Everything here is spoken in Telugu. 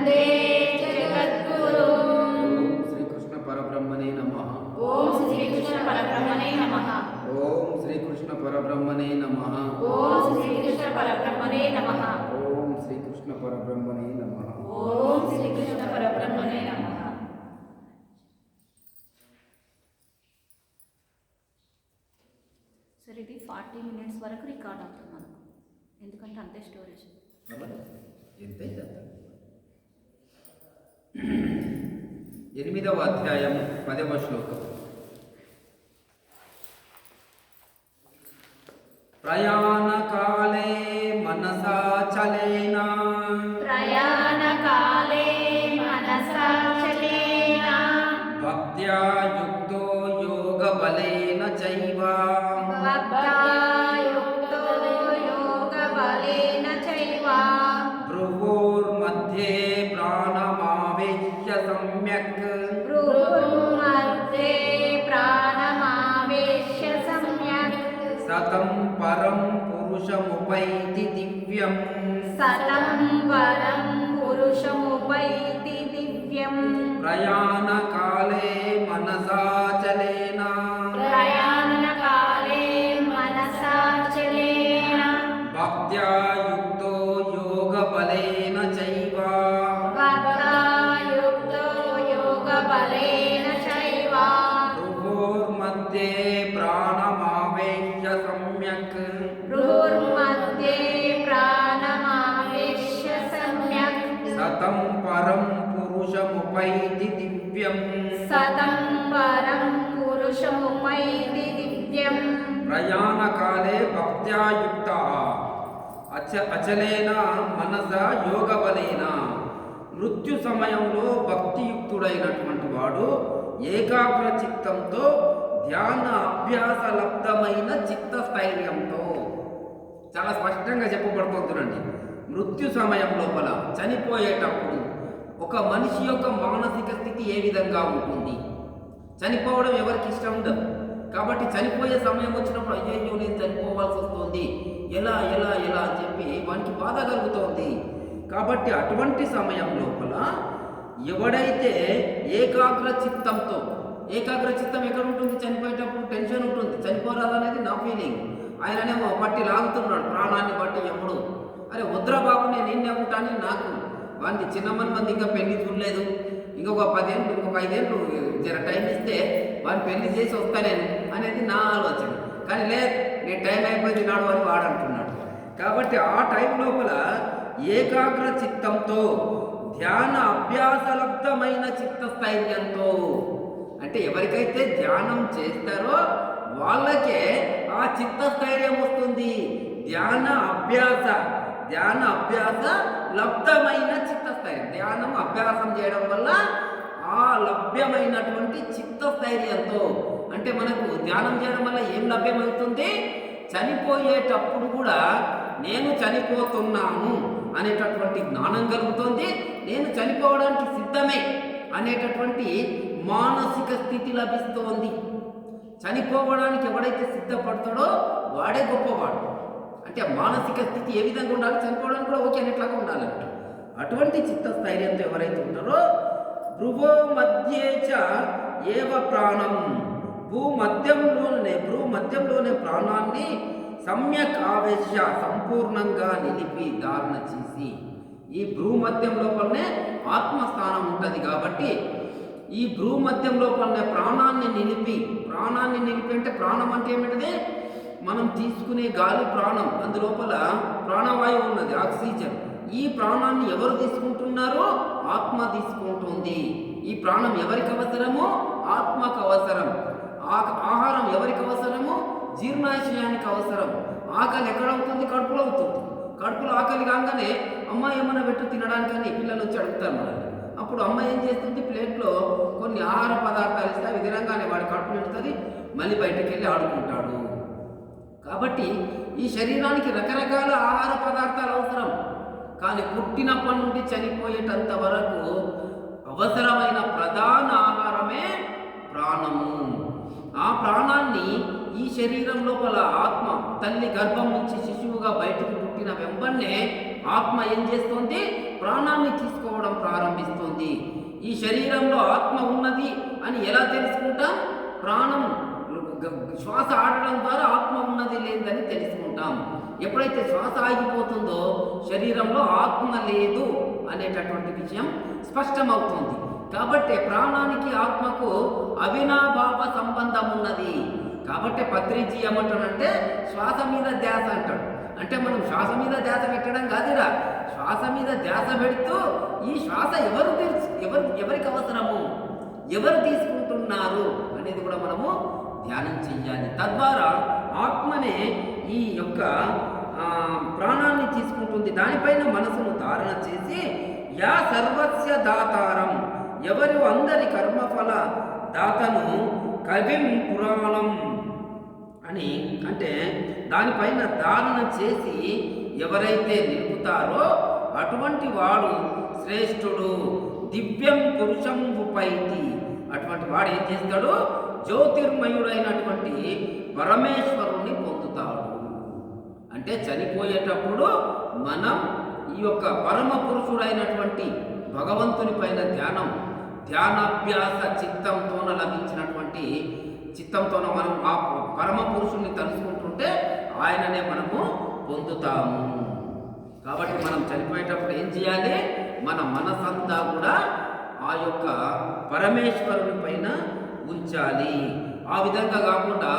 వందే జగద్గురు. శ్రీకృష్ణ పరబ్రహ్మణే నమ. ఓం శ్రీకృష్ణ పరబ్రహ్మణే నమ. ఓం శ్రీకృష్ణ పరబ్రహ్మణే నమ. ఓం శ్రీకృష్ణ పరబ్రహ్మణే నమ. ఓం శ్రీకృష్ణ పరబ్రహ్మణే నమ. ఓం మినిట్స్ వరకు రికార్డ్ అవుతుంది మనకు. ఎందుకంటే అంతే స్టోరేజ్. ఎంత ఎనిమిదవ అధ్యాయం పదవ శ్లోకం. కథం పరం పురుషముపైతి దివ్యం సతం వరం పురుషముపైతి దివ్యం ప్రయాణ ప్రాణమావేశ్య సమ్యక్ भ्रूर्मध्ये प्राणमावेश्य सम्यक् సతం పరం పురుషముపైతి దివ్యం सतं परं पुरुषमुपैति दिव्यम् ప్రయాణకాలే భక్త్యా యుక్త అచ అచలేన మనస యోగబలేన మృత్యు సమయంలో భక్తియుక్తుడైనటువంటి వాడు ఏకాగ్ర చిత్తంతో ధ్యాన అభ్యాస లబ్ధమైన చిత్త స్థైర్యంతో చాలా స్పష్టంగా చెప్పబడుతుందండి మృత్యు సమయం లోపల చనిపోయేటప్పుడు ఒక మనిషి యొక్క మానసిక స్థితి ఏ విధంగా ఉంటుంది? చనిపోవడం ఎవరికి ఇష్టం ఉండదు. కాబట్టి చనిపోయే సమయం వచ్చినప్పుడు అయ్యో నేను చనిపోవాల్సి వస్తుంది. ఎలా ఎలా ఎలా అని చెప్పి వానికి బాధ కలుగుతోంది. కాబట్టి అటువంటి సమయం లోపల ఎవడైతే ఏకాగ్ర చిత్తంతో ఏకాగ్ర చిత్తం ఎక్కడ ఉంటుంది? చనిపోయేటప్పుడు టెన్షన్ ఉంటుంది. చనిపోరాదనేది నా ఫీలింగ్ ఆయననేమో పట్టి లాగుతున్నాడు. ప్రాణాన్ని బట్టి ఎప్పుడు? అరే వద్దురా బాబు నేను నిన్నే ఉంటాను నాకు. వాడిని చిన్నమని మంది ఇంకా పెళ్ళి చూడలేదు. ఇంకొక పదేళ్ళు ఇంకొక ఐదేళ్ళు జర టైం ఇస్తే వాడిని పెళ్ళి చేసి వస్తా నేను అనేది నా ఆలోచన. కానీ లేదు నేను టైం అయిపోయింది నాడు అని వాడు అంటున్నాడు కాబట్టి ఆ టైం లోపల ఏకాగ్ర చిత్తంతో ధ్యాన అభ్యాసలబ్ధమైన చిత్త స్థైర్యంతో అంటే ఎవరికైతే ధ్యానం చేస్తారో వాళ్ళకే ఆ చిత్తస్థైర్యం వస్తుంది. ధ్యాన అభ్యాస ధ్యాన అభ్యాస లబ్ధమైన చిత్తస్థైర్యం. ధ్యానం అభ్యాసం చేయడం వల్ల ఆ లభ్యమైనటువంటి చిత్తస్థైర్యంతో అంటే మనకు ధ్యానం చేయడం వల్ల ఏం లభ్యమవుతుంది? చనిపోయేటప్పుడు కూడా నేను చనిపోతున్నాను అనేటటువంటి జ్ఞానం కలుగుతుంది. నేను చనిపోవడానికి సిద్ధమే అనేటటువంటి మానసిక స్థితి లభిస్తోంది. చనిపోవడానికి ఎవడైతే సిద్ధపడతాడో వాడే గొప్పవాడు. అంటే మానసిక స్థితి ఏ విధంగా ఉండాలి? చనిపోవడానికి కూడా ఓకే అనేట్లాగా ఉండాలంట. అటువంటి చిత్తస్థైర్యంతో ఎవరైతే ఉంటారో భ్రువో మధ్యేచ చ ఏవ ప్రాణం. భూ మధ్యంలోనే భూ మధ్యంలోనే ప్రాణాన్ని సమ్యక్ ఆవేశ సంపూర్ణంగా నిలిపి ధారణ చేసి ఈ భ్రూమధ్యం లోపలనే ఆత్మస్థానం ఉంటుంది కాబట్టి ఈ భ్రూమధ్యం లోపలనే ప్రాణాన్ని నిలిపి ప్రాణాన్ని నిలిపి అంటే ప్రాణం అంటే ఏమిటది? మనం తీసుకునే గాలి ప్రాణం. అందులోపల ప్రాణవాయువు ఉన్నది ఆక్సిజన్. ఈ ప్రాణాన్ని ఎవరు తీసుకుంటున్నారో ఆత్మ తీసుకుంటుంది. ఈ ప్రాణం ఎవరికి అవసరమో? ఆత్మకు అవసరం. ఆ- ఆహారం ఎవరికి అవసరమో? జీర్ణాశయానికి అవసరం. ఆకలి ఎక్కడ అవుతుంది కడుపులో అవుతుంది. కడుపులో ఆకలి కాగానే అమ్మ ఏమైనా పెట్టు తినడానికని పిల్లలు వచ్చి అడుగుతారు మనల్ని. అప్పుడు అమ్మ ఏం చేస్తుంది ప్లేట్లో కొన్ని ఆహార పదార్థాలు ఇస్తే అవి తినగానే వాడి కడుపు పెడుతుంది మళ్ళీ బయటికి వెళ్ళి ఆడుకుంటాడు. కాబట్టి ఈ శరీరానికి రకరకాల ఆహార పదార్థాలు అవసరం. కానీ పుట్టినప్పటి నుండి చనిపోయేటంత వరకు అవసరమైన ప్రధాన ఆహారమే ప్రాణము. ఆ ప్రాణాన్ని ఈ శరీరం లోపల ఆత్మ తల్లి గర్భం నుంచి శిశువుగా బయటకు పుట్టిన వెంబన్నే ఆత్మ ఏం చేస్తుంది? ప్రాణాన్ని తీసుకోవడం ప్రారంభిస్తుంది. ఈ శరీరంలో ఆత్మ ఉన్నది అని ఎలా తెలుసుకుంటాం? ప్రాణం శ్వాస ఆడడం ద్వారా ఆత్మ ఉన్నది లేదని తెలుసుకుంటాం. ఎప్పుడైతే శ్వాస ఆగిపోతుందో శరీరంలో ఆత్మ లేదు అనేటటువంటి విషయం స్పష్టమవుతుంది. కాబట్టి ప్రాణానికి ఆత్మకు అవినాభావ సంబంధం ఉన్నది. కాబట్టి పత్రిజీ ఏమంటాడంటే శ్వాస మీద ధ్యాస అంటాడు అంటే మనం శ్వాస మీద ధ్యాస పెట్టడం కాదురా. శ్వాస మీద ధ్యాస పెడుతూ ఈ శ్వాస ఎవరు తీర్చు ఎవరు ఎవరికి అవసరము? ఎవరు తీసుకుంటున్నారు అనేది కూడా మనము ధ్యానం చెయ్యాలి. తద్వారా ఆత్మనే ఈ యొక్క ప్రాణాన్ని తీసుకుంటుంది. దానిపైన మనసును ధారణ చేసి యా సర్వస్య దాతారం ఎవరు అందరి కర్మఫల దాతను కవిం పురాణం. అని అంటే దానిపైన దారుణ చేసి ఎవరైతే నిలుపుతారో అటువంటి వాడు శ్రేష్ఠుడు దివ్యం పురుషంపైతి అటువంటి వాడు ఏం చేస్తాడు? జ్యోతిర్మయుడైనటువంటి పరమేశ్వరుణ్ణి పొందుతాడు. అంటే చనిపోయేటప్పుడు మనం ఈ యొక్క పరమ పురుషుడైనటువంటి భగవంతుని పైన ధ్యానం ధ్యానాభ్యాస చిత్తంతోన లభించినటువంటి చిత్తంతోన మనం ఆ పరమ పురుషుణ్ణి తలుచుకుంటుంటే ఆయననే మనము పొందుతాము. కాబట్టి మనం చనిపోయేటప్పుడు ఏం చేయాలి? మన మనసంతా కూడా ఆ యొక్క పరమేశ్వరుని పైన ఉంచాలి. ఆ విధంగా కాకుండా